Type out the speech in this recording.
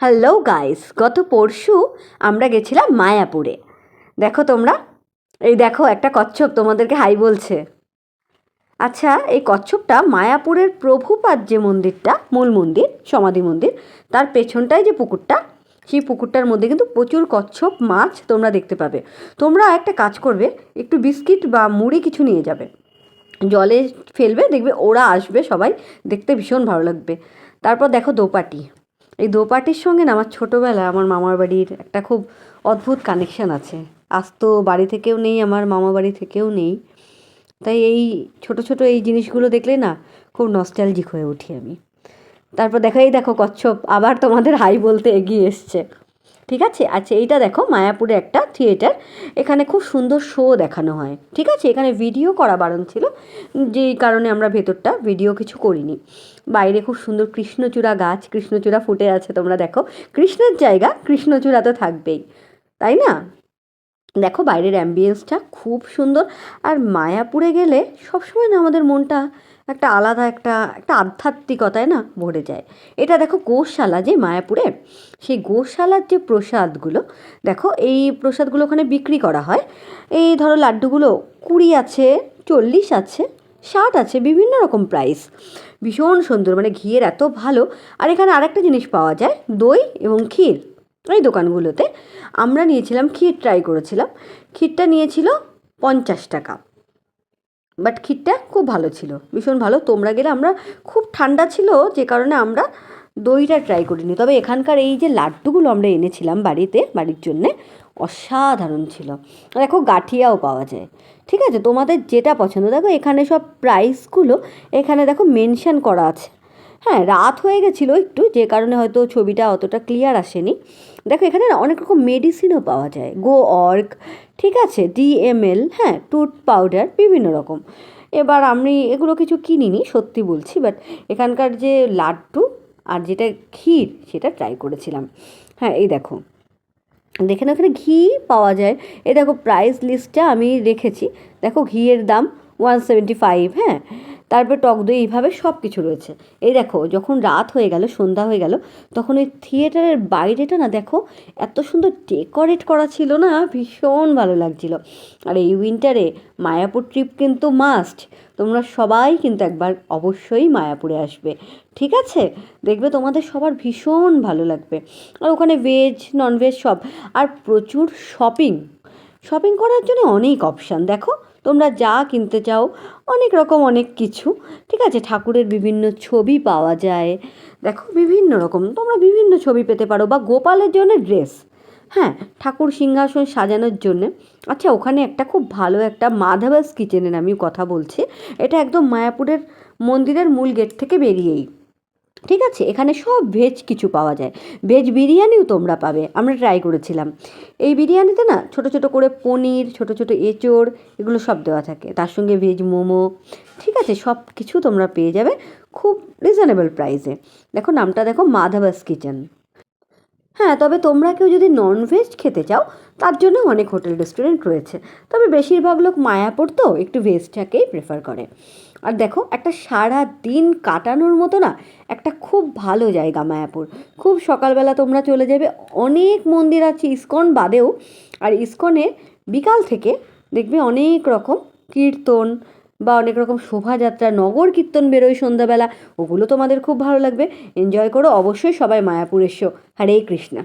Hello guys গত পরশু আমরা গেছিলাম মায়াপুরে। দেখো তোমরা? এই দেখো, একটা কচ্ছপ তোমাদেরকে হাই বলছে। আচ্ছা এই কচ্ছপটা মায়াপুরের প্রভুপাদ যে মন্দিরটা, মূল মন্দির, সমাধি মন্দির, তার পেছনটায় যে পুকুরটা, সেই পুকুরটার মধ্যে কিন্তু প্রচুর কচ্ছপ, মাছ তোমরা দেখতে পাবে। তোমরা একটা কাজ করবে, একটু বিস্কিট বা মুড়ি কিছু নিয়ে যাবে। জলে ফেলবে, দেখবে ওরা আসবে সবাই, দেখতে ভীষণ ভালো লাগবে। তারপর দেখো দোপাটি। এই দোপাটির সঙ্গে না আমার ছোটোবেলায় আমার মামার বাড়ির একটা খুব অদ্ভুত কানেকশান আছে। আজ তো বাড়ি থেকেও নেই, আমার মামা বাড়ি থেকেও নেই। তাই এই ছোট ছোট এই জিনিসগুলো দেখলে না খুব নস্টালজিক হয়ে উঠি আমি। তারপর দেখাই দেখো কচ্ছপ, আবার তোমাদের হাই বলতে এগিয়ে এসছে। ঠিক আছে? আচ্ছা এইটা দেখো, মায়াপুরে একটা থিয়েটার। এখানে খুব সুন্দর শো দেখানো হয়, ঠিক আছে? এখানে ভিডিও করা বারণ ছিল, যেই কারণে আমরা ভেতরটা ভিডিও কিছু করিনি। বাইরে খুব সুন্দর কৃষ্ণচূড়া গাছ, কৃষ্ণচূড়া ফুটে আছে তোমরা দেখো। কৃষ্ণের জায়গা, কৃষ্ণচূড়া তো থাকবেই, তাই না? দেখো বাইরের অ্যাম্বিয়েন্সটা খুব সুন্দর। আর মায়াপুরে গেলে সবসময় না আমাদের মনটা একটা আলাদা একটা একটা আধ্যাত্মিকতায় না? ভরে যায়। এটা দেখো গোশালা যে মায়াপুরে, সেই গোশালার যে প্রসাদগুলো, দেখো এই প্রসাদগুলো ওখানে বিক্রি করা হয়। এই ধরো লাড্ডুগুলো কুড়ি আছে, চল্লিশ আছে, ষাট আছে, বিভিন্ন রকম প্রাইস ভীষণ সুন্দর মানে ঘিয়ের এত ভালো। আর এখানে আরেকটা জিনিস পাওয়া যায়, দই এবং ক্ষীর। এই দোকানগুলোতে আমরা নিয়েছিলাম, ক্ষীর ট্রাই করেছিলাম। ক্ষীরটা নিয়েছিল পঞ্চাশ টাকা। বাট ক্ষীরটা খুব ভালো ছিল। ভীষণ ভালো। তোমরা গেলে আমরা খুব ঠান্ডা ছিল, যে কারণে আমরা দইটা ট্রাই করিনি। তবে এখানকার এই যে লাড্ডুগুলো আমরা এনেছিলাম বাড়িতে, বাড়ির জন্যে, অসাধারণ ছিল। দেখো, গাঠিয়াও পাওয়া যায়। ঠিক আছে? তোমাদের যেটা পছন্দ, দেখো, এখানে সব প্রাইসগুলো এখানে দেখো মেনশান করা আছে। হ্যাঁ রাত হয়ে গেছিল একটু, যে কারণে হয়তো ছবিটা অতটা ক্লিয়ার আসেনি। দেখো, এখানে অনেক রকম মেডিসিনও পাওয়া যায়। গো অর্গ ঠিক আছে? ডিএমএল হ্যাঁ টুথ পাউডার বিভিন্ন রকম। এবার আমি এগুলো কিছু কিনিনি, সত্যি বলছি বাট এখানকার যে লাড্ডু আর যেটা ক্ষীর, সেটা ট্রাই করেছিলাম। হ্যাঁ এই দেখো। দেখে না ওখানে ঘি পাওয়া যায়। এই দেখো প্রাইস লিস্টটা আমি রেখেছি। দেখো, ঘিয়ের দাম ওয়ান সেভেন্টি ফাইভ হ্যাঁ? তারপর টক দই এইভাবে সব কিছু রয়েছে। এই দেখো, যখন রাত হয়ে গেল, সন্ধ্যা হয়ে গেল, তখন ওই থিয়েটারের বাইরেটা না দেখো, এত সুন্দর ডেকোরেট করা ছিল না, ভীষণ ভালো লাগছিল। আর এই উইন্টারে মায়াপুর ট্রিপ কিন্তু মাস্ট। তোমরা সবাই কিন্তু একবার অবশ্যই মায়াপুরে আসবে। ঠিক আছে? দেখবে তোমাদের সবার ভীষণ ভালো লাগবে। আর ওখানে ভেজ ননভেজ সব। আর প্রচুর শপিং শপিং করার জন্য অনেক অপশান দেখো তোমরা যা কিনতে চাও, অনেক রকম অনেক কিছু, ঠিক আছে? ঠাকুরের বিভিন্ন ছবি পাওয়া যায়। দেখো, বিভিন্ন রকম। তোমরা বিভিন্ন ছবি পেতে পারো, বা গোপালের জন্য ড্রেস। হ্যাঁ ঠাকুর সিংহাসন সাজানোর জন্যে। আচ্ছা ওখানে একটা খুব ভালো একটা মাধাবাস কিচেনের আমি কথা বলছি। এটা একদম মায়াপুরের মন্দিরের মূল গেট থেকে বেরিয়েই। ঠিক আছে? এখানে সব ভেজ কিছু পাওয়া যায়। ভেজ বিরিয়ানিও তোমরা পাবে। আমরা ট্রাই করেছিলাম। এই বিরিয়ানিতে না ছোট ছোট করে পনির, ছোট ছোট এঁচোড় এগুলো সব দেওয়া থাকে। তার সঙ্গে ভেজ মোমো, ঠিক আছে? সব কিছু তোমরা পেয়ে যাবে খুব রিজনেবল প্রাইসে দেখো নামটা দেখো, মাধাবাস কিচেন হ্যাঁ তবে তোমরা কেউ যদি ননভেজ খেতে চাও, তার জন্য অনেক হোটেল রেস্টুরেন্ট রয়েছে। তবে বেশিরভাগ লোক মায়াপুর তো একটু ভেজটাকেই প্রেফার করে। আর দেখো, একটা সারা দিন কাটানোর মতো না, একটা খুব ভালো জায়গা মায়াপুর। খুব সকালবেলা তোমরা চলে যাবে অনেক মন্দির আছে ইস্কন বাদেও, আর ইস্কনে বিকাল থেকে দেখবে অনেক রকম কীর্তন বা অনেক রকম শোভাযাত্রা, নগর কীর্তন বেরোয় সন্ধ্যাবেলা। ওগুলো তোমাদের খুব ভালো লাগবে। এনজয় করো, অবশ্যই সবাই মায়াপুর এসো হরে কৃষ্ণা।